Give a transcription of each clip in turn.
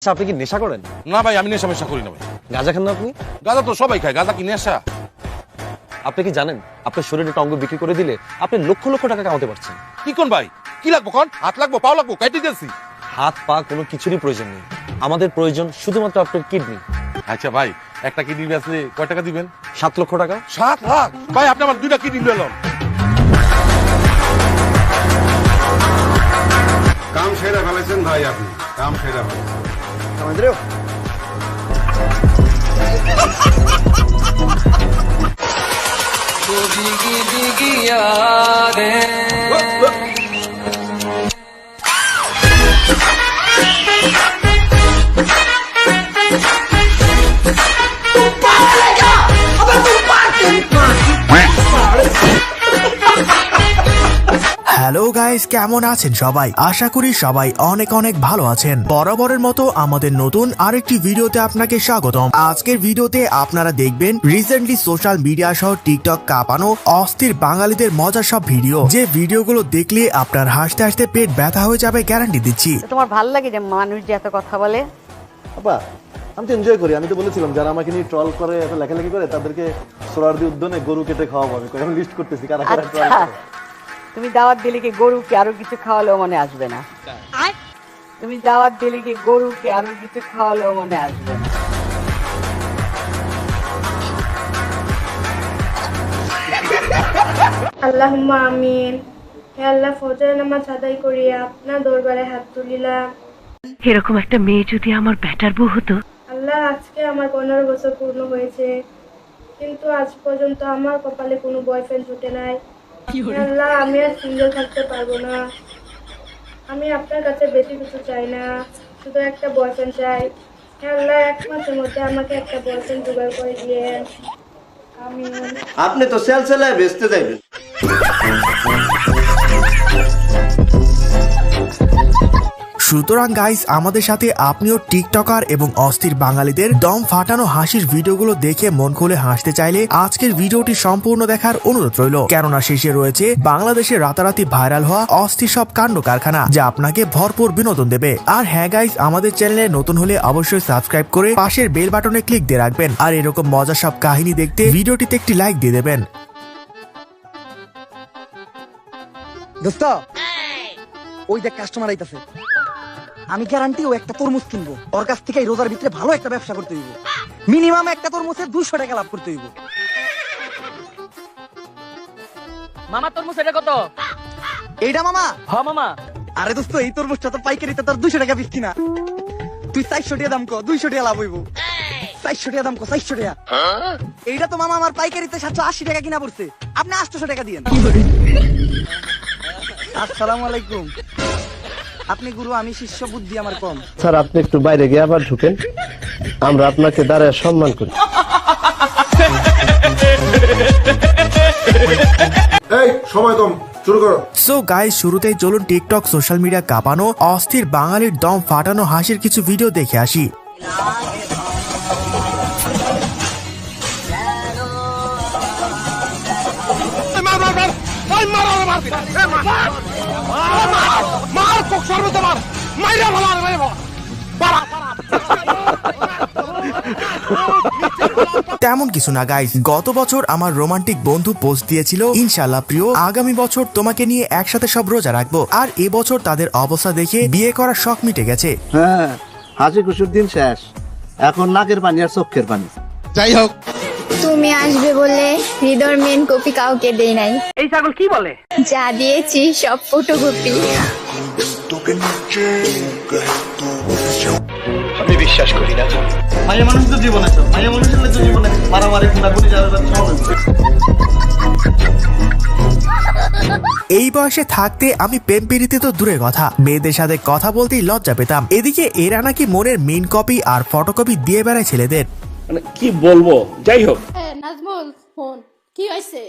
আচ্ছা আপনি কি নেশা করেন? না ভাই আমি নেশা মেশা করি না ভাই। গাঁজা খান না আপনি? গাঁজা তো সবাই খায় গাঁজা কি নেশা? আপনি কি জানেন আপনার শরীরে একটা অঙ্গ বিক্রি করে দিলে আপনি লক্ষ লক্ষ টাকা কামাতে পারছেন। কি কোন ভাই? কি লাগবো কোন? হাত লাগবো পাও লাগবো কাইতে দিয়েছি। হাত পা কোনো কিছুরই প্রয়োজন নেই। আমাদের প্রয়োজন শুধুমাত্র আপনার কিডনি। আচ্ছা ভাই একটা কিডনি বেচলে কয় টাকা দিবেন? সাত লক্ষ টাকা। সাত লাখ? ভাই আপনি আমার দুইটা কিডনি নিলেন কাম সেরা ফেলেছেন ভাই আপনি কাম সেরা ফেলেছেন। Andreu, big big yaad hello guys কেমন আছেন সবাই? আশা করি সবাই অনেক অনেক ভালো আছেন। বরাবরের মতো আমাদের নতুন আরেকটি ভিডিওতে আপনাকে স্বাগতম। আজকের ভিডিওতে আপনারা দেখবেন রিসেন্টলি সোশ্যাল মিডিয়া সহ টিকটক কাঁপানো অস্থির বাঙালিদের মজার সব ভিডিও। যে ভিডিওগুলো দেখলে আপনার হাসতে হাসতে পেট ব্যথা হয়ে যাবে গ্যারান্টি দিচ্ছি। তোমার ভালো লাগে যে মানুষ যে এত কথা বলে? আপা আমি তো এনজয় করি। আমি তো বলেছিলাম যারা আমাকে নিয়ে ট্রল করে এত লেখালেখি করে তাদেরকে সোরারদি উদ্যানে গরু কেটে খাওয়াবো। আমি আমি লিস্ট করতেছি কারা কারা ট্রল আচ্ছা করে। তুমি দাওয়াত দিলে কি গরুকে আরও কিছু খাওয়ালেও মনে আসবে না? তুমি দাওয়াত দিলে কি গরুকে আরও কিছু খাওয়ালেও মনে আসবে না? আল্লাহুম্মা আমিন। হে আল্লাহ ফজর নামাজ আদায় করিয়া আপনার দরবারে হাত তুলিলাম। এরকম একটা মেয়ে যদি আমার ব্যাটার বউ হতো? আল্লাহ আজকে আমার পনেরো বছর পূর্ণ হয়েছে। কিন্তু আজ পর্যন্ত আমার কপালে কোনো বয়ফ্রেন্ড জুটে নাই। আল্লাহ আমি আর সিঙ্গেল থাকতে পারব না। আমি আপনার কাছে বেশি কিছু চাই না শুধু একটা বয়ফ্রেন্ড চাই। হে আল্লাহ এক মাসের মধ্যে আমাকে একটা বয়ফ্রেন্ড জোগাড় করে দিয়ে আমি আপনি তো সেল সেলায় বেচতে যাইবেন। সুতরাং গাইস আমাদের সাথে আপনিও টিকটকার এবং অস্থির বাঙালিদের দম ফাটানো হাসির ভিডিওগুলো দেখে মন খুলে হাসতে চাইলে আজকের ভিডিওটি সম্পূর্ণ দেখার অনুরোধ রইল। কেননা শেষে রয়েছে বাংলাদেশে রাতারাতি ভাইরাল হওয়া অস্থির সব কাণ্ড কারখানা, যা আপনাকে ভরপুর বিনোদন দেবে। আর হ্যাঁ গাইস আমাদের চ্যানেলে নতুন হলে অবশ্যই সাবস্ক্রাইব করে পাশের বেল বাটনে ক্লিক দিয়ে রাখবেন। আর এরকম মজার সব কাহিনী দেখতে ভিডিওটিতে একটি লাইক দিয়ে দেবেন। দোস্ত, ওই দেখ কাস্টমার আইতাছে। আমি গ্যারান্টি ও একটা তরমুজ কিনবো। ওর কাছ থেকে এই রোজার ভিতরে ভালো একটা ব্যবসা করতে হইব। মিনিমাম একটা তরমুজে দুশো টাকা লাভ করতে হইব। মামা তোর মুসে কত? এইটা মামা? হ মামা। আরে দোস্ত এই তরমুজটা তো পাইকারিতে তোর দুশো টাকা বিক্রি না। তুই চারশো টাকা দাম কো দুইশো টাকা লাভ হইব। চারশো টাকা দাম কো চারশো টাকা। এইটা তো মামা আমার পাইকারিতে সাতশো আশি টাকা কিনা পড়ছে। আপনি আটশো টাকা দিয়েন। আসসালামু আলাইকুম। আপনি গুরু আমি শিষ্য বুদ্ধি আমার কম স্যার আপনি একটু বাইরে গিয়ে আবার ঢুকেন আমরা আপনাকে দাঁড়ায় সম্মান করি এই সময় কম শুরু করো সো গাইস শুরুতেই চলুন টিকটক সোশ্যাল মিডিয়া কাঁপানো অস্থির বাঙালির দম ফাটানো হাসির কিছু ভিডিও দেখে আসি তেমন কিছু না গাইস গত বছর আমার রোমান্টিক বন্ধু পোস্ট দিয়েছিল ইনশাল্লাহ প্রিয় আগামী বছর তোমাকে নিয়ে একসাথে সব রোজা রাখব। আর এবছর তাদের অবস্থা দেখে বিয়ে করার শখ মিটে গেছে। হ্যাঁ হাসি খুশির দিন শেষ। এখন নাকের পানি আর চোখের পানি। যাই হোক। তুমি আসবে বলে হৃদয় মেন কপি কাউকে দেই নাই। এই ছাগল কি বলে? যা দিয়েছি সব ফটোকপি মাইয়া মানুষ তো জীবনে তো মাইয়া মানুষ হলে তো জীবনে মারামারি খুনাখুনি যাবে এই বয়সে থাকতে আমি প্রেম তো দূরে কথা। মেয়েদের সাথে কথা বলতেই লজ্জা পেতাম। এদিকে এরা নাকি মনের মেন কপি আর ফটোকপি দিয়ে বেড়ায় ছেলেদের। মানে কি বলব? যাই হোক। নাজমুল ফোন কি হয়েছে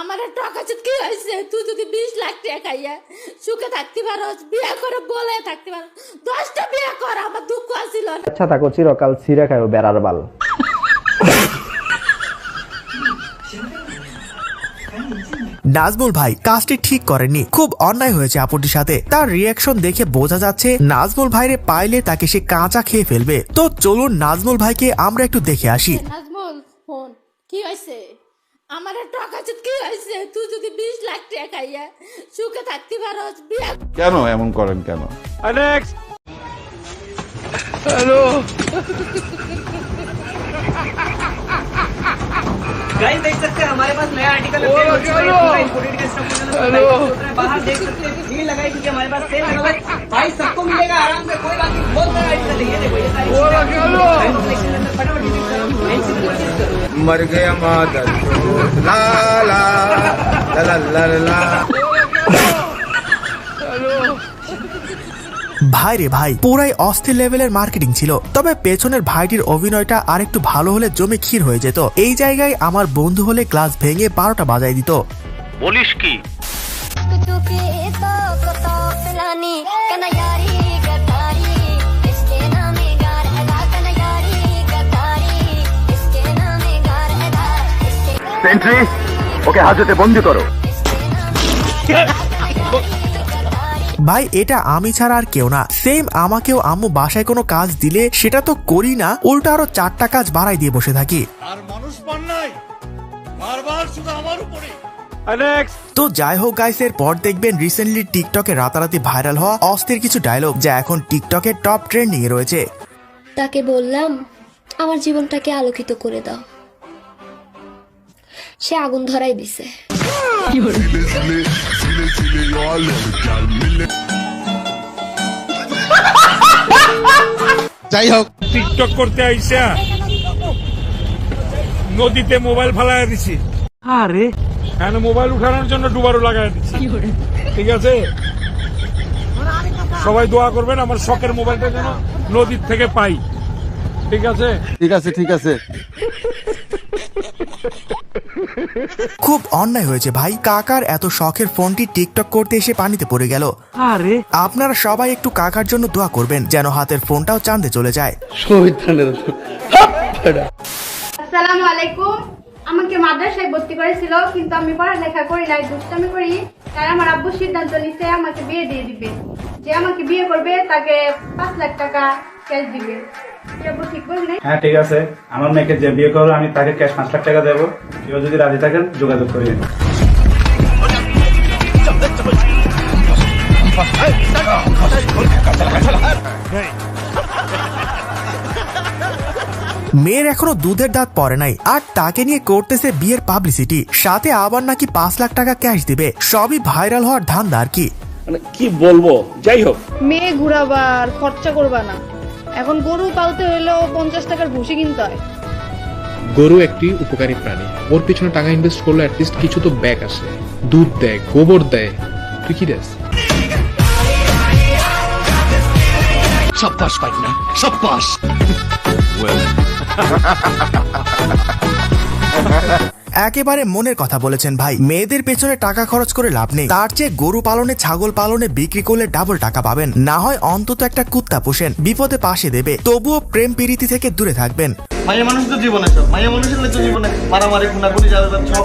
আমার টাকা চুত কি হয়েছে? তুই যদি বিশ লাখ টাকা খাইয়া সুখে থাকতে পারস বিয়ে করে বলে থাকতে পারো দশটা বিয়ে কর আমার দুঃখ আসিল আচ্ছা থাকো চিরকাল ছিঁড়ে খায় বেড়ার বাল। নাজমুল ভাই কাজটি ঠিক করেনি খুব অন্যায় হয়েছে আপুটির সাথে। তার রিয়াকশন দেখে বোঝা যাচ্ছে নাজমুল ভাইরে পাইলে তাকে সে কাঁচা খেয়ে ফেলবে। তো চলুন নাজমুল ভাইকে আমরা একটু দেখে আসি। নাজমুল ফোন কি হয়েছে? আমার টাকা চুত কি হয়েছে তুই যদি বিশ লাখ টাকা খাইয়া সুখে থাকতে পারস বিয়া কেন এমন করেন কেন गाइस देख सकते हैं हमारे पास नया आर्टिकल हेलो बाहर देख सकते हैं भीड़ लगाई क्योंकि हमारे पास सेल लगा हुआ है भाई सबको मिलेगा आराम से कोई बात नहीं बहुत सारा आर्टिकल है मर गया मादर ला ला ला ला ला ला ভাই রে ভাই পুরাই অস্থির লেভেলের মার্কেটিং ছিল তবে পেছনের ভাইটির অভিনয়টা আরেকটু ভালো হলে জমে ক্ষীর হয়ে যেত এই জায়গায় আমার বন্ধু হলে ক্লাস ভেঙে বারোটা বাজাই দিত ওকে হাজতে বন্দি করো। ভাই এটা আমি ছাড়া আর কেউ না। সেম আমাকেও আম্মু বাসায় কোনো কাজ দিলে সেটা তো করি না উল্টো আরও চারটা কাজ বাড়াই দিয়ে বসে থাকি। তো যাই হোক গাইস এর পর দেখবেন রিসেন্টলি টিকটকে রাতারাতি ভাইরাল হওয়া অস্থির কিছু ডায়লগ যা এখন টিকটকে টপ ট্রেন্ডিং এ রয়েছে। তাকে বললাম আমার জীবনটাকে আলোকিত করে দাও। সে আগুন ধরাই দিছে। যাই হোক। টিকটক করতে আইসা নদীতে মোবাইল ফালায় দিছি। আরে। হ্যাঁ মোবাইল উঠানোর জন্য ডুবারও লাগাই দিছি। ঠিক আছে? সবাই দোয়া করবেন আমার শখের মোবাইলটা যেন নদীর থেকে পাই। ঠিক আছে? ঠিক আছে ঠিক আছে। খুব অন্যায় হয়েছে ভাই। কাকার এত শখের ফোনটি টিকটক করতে এসে পানিতে পড়ে গেল। আরে। আপনারা সবাই একটু কাকার জন্য দোয়া করবেন যেন হাতের ফোনটাও চাঁদে চলে যায়। আসসালামু আলাইকুম। আমাকে মাদ্রাসায় ভর্তি করেছিল কিন্তু আমি পড়ালেখা করি নাই দুষ্টামি করি। তাই আমার আব্বু সিদ্ধান্ত নিছে আমাকে বিয়ে দিয়ে দিবে। যে আমাকে বিয়ে করবে তাকে পাঁচ লাখ টাকা ক্যাশ দিবে। হ্যাঁ ঠিক আছে। আমার মেয়েকে যে বিয়ে করো আমি তাকে ক্যাশ পাঁচ লাখ টাকা দেবো। কেউ যদি রাজি থাকেন যোগাযোগ করে মেয়ের এখনও দুধের দাঁত পড়ে নাই আর তাকে নিয়ে করতেছে বিয়ের পাবলিসিটি সাথে আবার নাকি পাঁচ লাখ টাকা ক্যাশ দিবে সবই ভাইরাল হওয়ার ধান্দা আর কি। মানে কি বলব? যাই হোক। মেয়ে ঘুরাবা আর খরচা করবা না। এখন গরু পালতে হইলেও পঞ্চাশ টাকার ভুসি কিনতে হয়। গরু একটি উপকারী প্রাণী। ওর পিছনে টাকা ইনভেস্ট করলে অ্যাটলিস্ট কিছু তো ব্যাক আসে দুধ দেয় গোবর দেয়। তুই কি দেস? একেবারে মনের কথা বলেছেন ভাই। মেয়েদের পেছনে টাকা খরচ করে লাভ নেই। তার চেয়ে গরু পালনে, ছাগল পালনে বিক্রি করলে ডাবল টাকা পাবেন। না হয় অন্তত একটা কুত্তা পোষেন। বিপদে পাশে দেবে। তবুও প্রেম প্রীতি থেকে দূরে থাকবেন। মাইয়া মানুষ তো জীবনে সব। মাইয়া মানুষের জীবনে। মারামারি, খুনাখুনি যাবে সব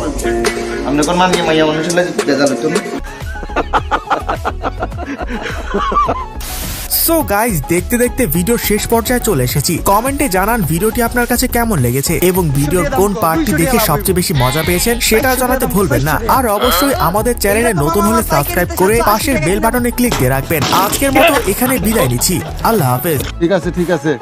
কোন মানিয়ে মাইয়া মানুষের লাগে যাবে তো না? সো গাইজ দেখতে দেখতে ভিডিও শেষ পর্যায়ে চলে এসেছি। কমেন্টে জানান ভিডিওটি আপনার কাছে কেমন লেগেছে এবং ভিডিওর কোন পার্টটি দেখে সবচেয়ে বেশি মজা পেয়েছেন সেটা জানাতে ভুলবেন না। আর অবশ্যই আমাদের চ্যানেলে নতুন হলে সাবস্ক্রাইব করে পাশের বেল বাটনে ক্লিক দিয়ে রাখবেন। আজকের মতো এখানে বিদায় নিচ্ছি। আল্লাহ হাফেজ। ঠিক আছে ঠিক আছে।